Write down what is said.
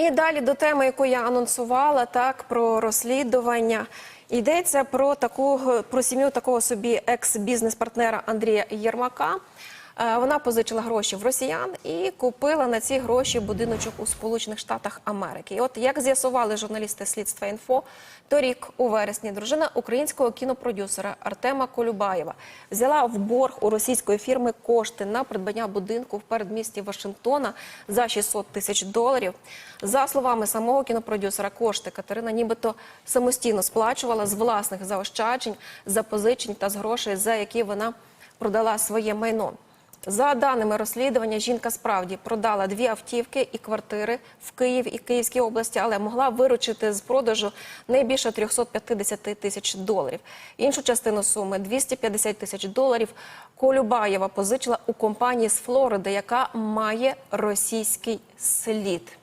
І далі до теми, яку я анонсувала, так про розслідування. Йдеться про таку про сім'ю такого собі екс-бізнес-партнера Андрія Єрмака. Е, Вона позичила гроші в росіян і купила на ці гроші будиночок у Сполучених Штатах Америки. І от як з'ясували журналісти слідства інфо, торік у вересні дружина українського кінопродюсера Артема Колюбаєва взяла в борг у російської фірми кошти на придбання будинку в передмісті Вашингтона за 600 тисяч доларів. За словами самого кінопродюсера, кошти Катерина нібито самостійно сплачувала з власних заощаджень, запозичень та з грошей, за які вона продала своє майно. За даними розслідування, жінка справді продала дві автівки і квартири в Києві і Київській області, але могла виручити з продажу не більше 350 тисяч доларів. Іншу частину суми 250 тисяч доларів Колюбаєва позичила у компанії з Флориди, яка має російський слід.